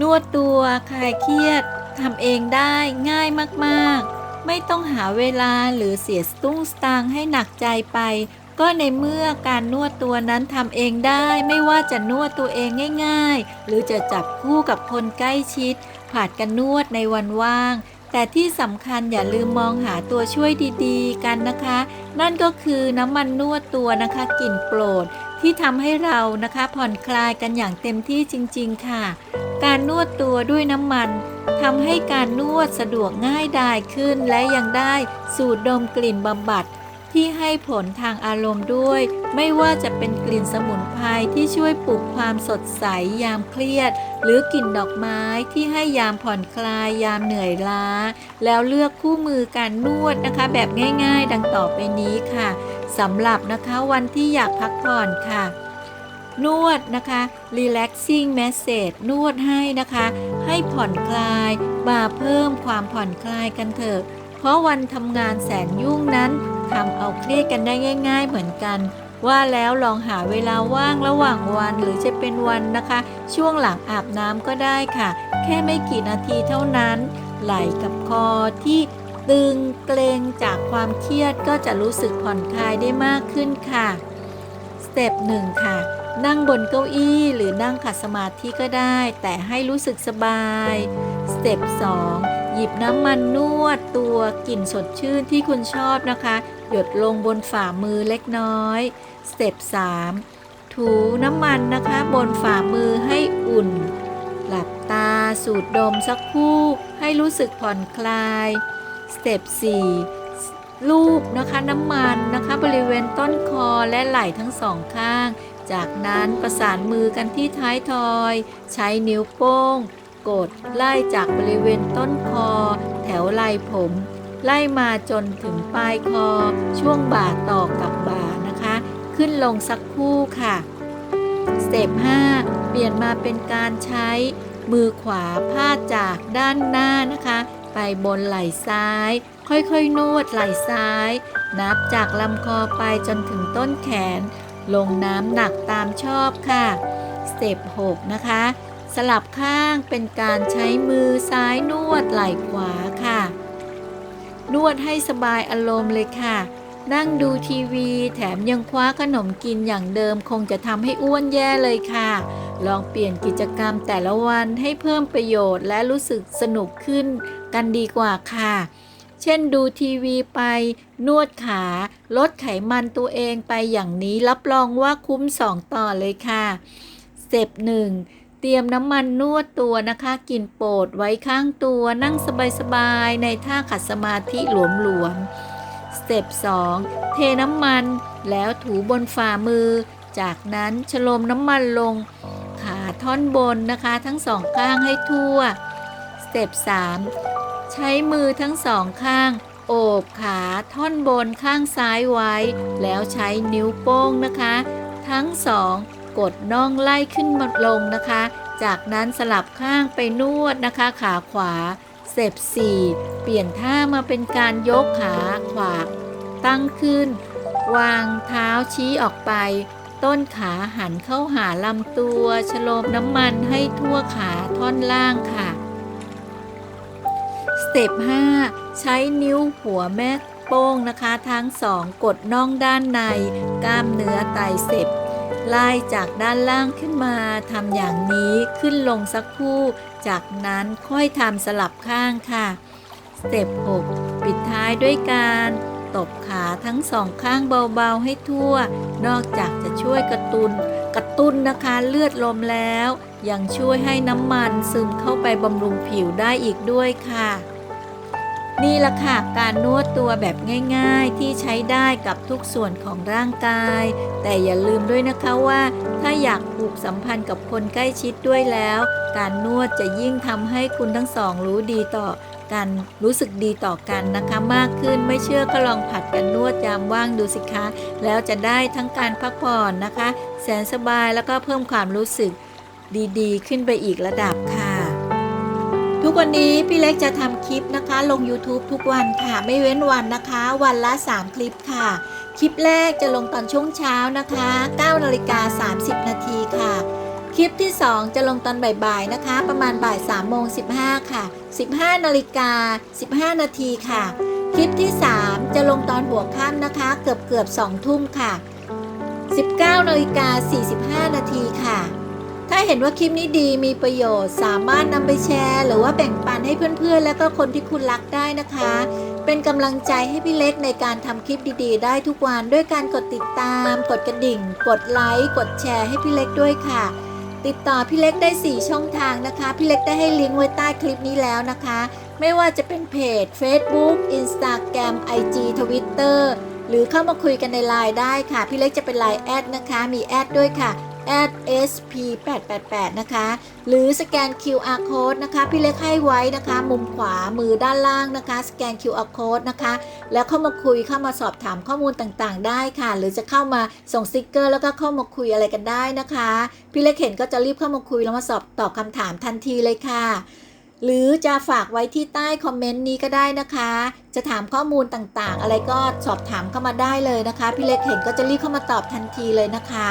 นวดตัวคลายเครียดทำเองได้ง่ายมากๆ ไม่ต้องหาเวลาหรือเสียสตุ้งสตางให้หนักใจไป ก็ในเมื่อการนวดตัวนั้นทำเองได้ ไม่ว่าจะนวดตัวเองง่าย ๆ หรือจะจับคู่กับคนใกล้ชิดผัดกันนวดในวันว่าง แต่ที่สำคัญอย่าลืมมองหาตัวช่วยดีๆ กันนะคะ นั่นก็คือน้ำมันนวดตัวนะคะกลิ่นโปรดที่ทำให้เรานะคะผ่อนคลายกันอย่างเต็มที่จริง ๆ ค่ะ การนวดตัวด้วยน้ำมันทำให้การนวดสะดวกง่ายดายขึ้นและยังได้สูดดมกลิ่นบำบัด ที่ให้ผลทางอารมณ์ด้วย ไม่ว่าจะเป็นกลิ่นสมุนไพรที่ช่วยปลุกความสดใสยามเครียด หรือกลิ่นดอกไม้ที่ให้ยามผ่อนคลายยามเหนื่อยล้า แล้วเลือกคู่มือการนวดนะคะ แบบง่าย ๆ ดังต่อไปนี้ค่ะสำหรับนะคะวันที่อยากพักผ่อนค่ะ นวดนะคะ relaxing massage นวดให้นะคะ ให้ผ่อนคลายมาเพิ่มความผ่อนคลายกันเถอะ เพราะวันทำงานแสนยุ่งนั้นทำเอาเครียดกันได้ง่าย ๆ เหมือนกัน ว่าแล้วลองหาเวลาว่างระหว่างวันหรือจะเป็นวันนะคะ ช่วงหลังอาบน้ำก็ได้ค่ะ แค่ไม่กี่นาทีเท่านั้น ไหลกับคอที่ตึงเกรงจากความเครียดก็จะรู้สึกผ่อนคลายได้มากขึ้นค่ะ สเต็ปหนึ่งค่ะ นั่งบนเก้าอี้หรือนั่งขัดสมาธิก็ได้ แต่ให้รู้สึกสบาย สเต็ป 2 หยิบน้ำมันนวดตัวกลิ่นสดชื่นที่คุณชอบนะคะ หยดลงบนฝ่ามือเล็กน้อย สเต็ป 3 ถูน้ำมันนะคะ บนฝ่ามือให้อุ่น หลับตาสูดดมสักครู่ ให้รู้สึกผ่อนคลาย สเต็ป 4ลูบนะคะน้ำมันนะคะบริเวณต้นคอและไหล่ทั้งสองข้าง จากนั้นประสานมือกันที่ท้ายทอย ใช้นิ้วโป้ง กดไล่จากบริเวณต้นคอ แถวไหล่ผม ไล่มาจนถึงปลายคอ ช่วงบ่าต่อกับบ่านะคะ ขึ้นลงสักคู่ค่ะสเต็ป5เปลี่ยนมาเป็นการใช้ มือขวาพาดจากด้านหน้านะคะ ไปบนไหล่ซ้าย ค่อยๆนวดไหล่ซ้าย นับจากลำคอไปจนถึงต้นแขน ลงน้ำหนักตามชอบค่ะ สเต็ป6นะคะ สลับข้างเป็นการใช้มือซ้ายนวดไหล่ขวาค่ะ นวดให้สบายอารมณ์เลยค่ะ นั่งดูทีวีแถมยังคว้าขนมกินอย่างเดิมคงจะทำให้อ้วนแย่เลยค่ะ ลองเปลี่ยนกิจกรรมแต่ละวันให้เพิ่มประโยชน์และรู้สึกสนุกขึ้นกันดีกว่าค่ะ เช่นดูทีวีไป นวดขา ลดไขมันตัวเองไปอย่างนี้รับรองว่าคุ้มสองต่อเลยค่ะเต็ปหนึ่งเตรียมน้ำมันนวดตัวนะคะกินโปรดไว้ข้างตัวนั่งสบายๆในท่าขัดสมาธิหลวมๆสเต็ป2เทน้ำมันแล้วถูบนฝ่ามือ จากนั้นชโลมน้ำมันลง ขาท่อนบนนะคะ ทั้งสองข้างให้ทั่วสเต็ป3 ใช้มือทั้งสองข้าง โอบขาท่อนบนข้างซ้ายไว้ แล้วใช้นิ้วโป้งนะคะ ทั้งสองกดน่องไล่ขึ้นมาลงนะคะ จากนั้นสลับข้างไปนวดนะคะ ขาขวาเสเต็ป4เปลี่ยนท่ามาเป็นการยกขาขวา ตั้งขึ้น วางเท้าชี้ออกไป ต้นขาหันเข้าหาลำตัว ชโลมน้ำมันให้ทั่วขาท่อนล่างค่ะ เต็ป5 ใช้นิ้วหัวแม่โป้งนะคะทั้งสองกดน่องด้านในกล้ามเนื้อไตเสพไล่จากด้านล่างขึ้นมาทำอย่างนี้ขึ้นลงสักคู่ จากนั้นค่อยทำสลับข้างค่ะ สเต็ป6ปิดท้ายด้วยการตบขาทั้งสองข้างเบาๆให้ทั่ว นอกจากจะช่วยกระตุนกระตุ้นนะคะเลือดลมแล้ว ยังช่วยให้น้ำมันซึมเข้าไปบำรุงผิวได้อีกด้วยค่ะ นี่ละค่ะการนวดตัวแบบง่ายๆ ที่ใช้ได้กับทุกส่วนของร่างกาย แต่อย่าลืมด้วยนะคะว่า ถ้าอยากผูกสัมพันธ์กับคนใกล้ชิดด้วยแล้ว การนวดจะยิ่งทำให้คุณทั้งสองรู้ดีต่อกันรู้สึกดีต่อกันนะคะมากขึ้นไม่เชื่อก็ลองผัดกันนวดยามว่างดูสิคะ แล้วจะได้ทั้งการพักผ่อนนะคะ แสนสบายแล้วก็เพิ่มความรู้สึกดีๆ ขึ้นไปอีกระดับค่ะ ทุกวันนี้พี่เล็กจะทำคลิปนะคะ ลง YouTube ทุกวันค่ะ ไม่เว้นวันนะคะ วันละ 3 คลิปค่ะ คลิปแรกจะลงตอนช่วงเช้านะคะ9นาฬิกา30 นาทีค่ะ คลิปที่ 2 จะลงตอนบ่ายๆนะคะ ประมาณบ่าย3โมง15 ค่ะ 15นาฬิกา15 นาทีค่ะ คลิปที่ 3 จะลงตอนหัวค่ำนะคะ เกือบเกือบ2ทุ่มค่ะ 19นาฬิกา45 นาทีค่ะ ถ้าเห็นว่าคลิปนี้ดีมีประโยชน์ สามารถนำไปแชร์ หรือว่าแบ่งปันให้เพื่อนๆ และก็คนที่คุณรักได้นะคะ เป็นกำลังใจให้พี่เล็กในการทำคลิปดีๆ ได้ทุกวันด้วยการกดติดตาม กดกระดิ่ง กดไลค์ กดแชร์ให้พี่เล็กด้วยค่ะ ติดต่อพี่เล็กได้ 4 ช่องทางนะคะ พี่เล็กได้ให้ลิงก์ไว้ใต้คลิปนี้แล้วนะคะ ไม่ว่าจะเป็นเพจ Facebook Instagram IG Twitter หรือเข้ามาคุยกันในไลน์ได้ค่ะ พี่เล็กจะเป็นไลน์แอดนะคะ มีแอดด้วยค่ะ @sp888 นะคะ หรือสแกน QR code นะคะ พี่เล็กให้ไว้นะคะ มุมขวามือด้านล่างนะคะ สแกน QR code นะคะ แล้วเข้ามาคุยเข้ามาสอบถามข้อมูลต่างๆ ได้ค่ะ หรือจะเข้ามาส่งสติกเกอร์แล้วก็เข้ามาคุยอะไรกันได้นะคะ พี่เล็กเห็นก็จะรีบเข้ามาคุยแล้วมาสอบตอบคำถามทันทีเลยค่ะ หรือจะฝากไว้ที่ใต้คอมเมนต์นี้ก็ได้นะคะ จะถามข้อมูลต่างๆ อะไรก็สอบถามเข้ามาได้เลยนะคะ พี่เล็กเห็นก็จะรีบเข้ามาตอบทันทีเลยนะคะ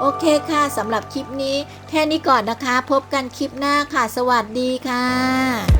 โอเคค่ะสำหรับคลิปนี้ แค่นี้ก่อนนะคะ พบกันคลิปหน้าค่ะ สวัสดีค่ะติดตามกดก